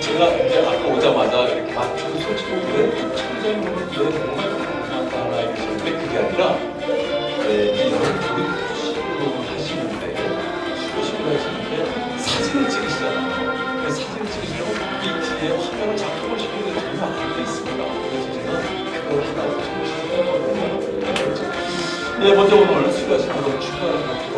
제가 이제 아까 오자마자 이렇게 맞춰서 솔직히 왜 천장으로 왜 정말 궁금하다 이러셨는데 그게 아니라 하시는데 사진을 찍으시잖아요. 그 사진을 찍으시려고 이 뒤에 화면을 작동을 시키는 게 전혀 안돼 있습니다. 그래서 제가 그걸 하나로 좀 시작했거든요. 네, 먼저 오늘 수고하신 여러분 축하하는 여러분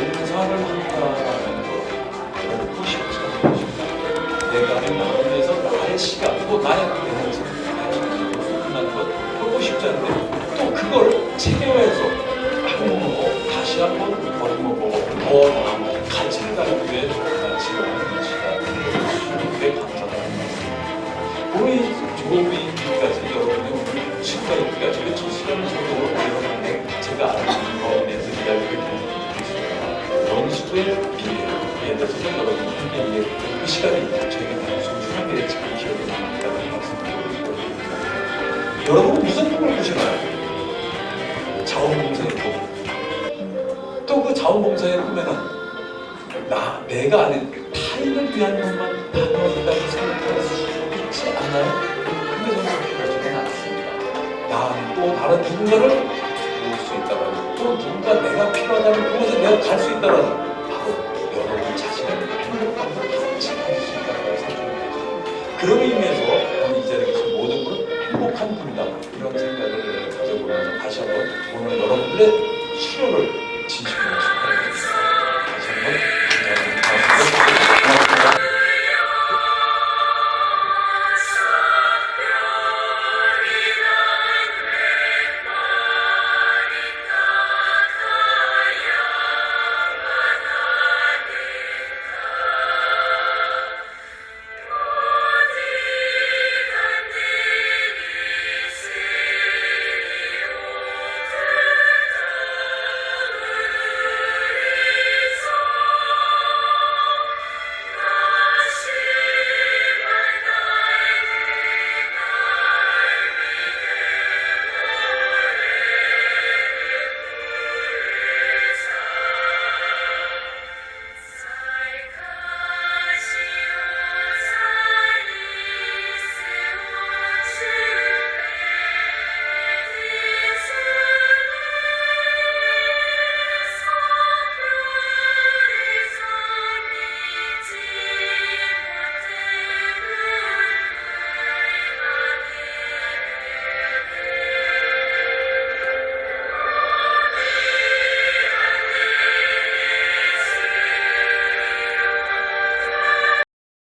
봉사를 한다라는 거 않은 것입니다. 내가 내 마음에서 나의 시간 또 나의 에너지 나의 끝난 것 결코 쉽지 않은데 또 그걸 체계화해서 한번 다시 한번 버림어보고 더 나은 가치를 가지기 위해 지원하는 시간 내 감사하는 말씀 우리 조비까지 여러분의 오늘 친구까지 그첫 시간을 저도 여러분에게 제가 아는 거인에서 이야기를 드리겠습니다. 원수의 비례에 대해서도 여러분과 함께 이야기했던 그 시간이 너무 소중하게 지금 기억에 남았다는 말씀을 드리고 여러분은 무슨 꿈을 꾸시나요? 자원봉사의 꿈. 또 그 자원봉사의 꿈에는 나, 내가 아닌 타인을 위한 것만 단어이라고 생각할 수 있지 않나요? 근데 저는 그렇게 보지는 않습니다. 나 또 다른 누군가를 도울 수 있다는 또 누군가 내가 필요하다는 그곳에 내가 갈 수 있다는 바로 여러분 자신의 행복감을 같이 가질 수 있다는 생각을 그런 의미에서 오늘 이 자리에 계신 모든 분은 행복한 분이다 이런 생각을 오늘 여러분들의 수요를 진심으로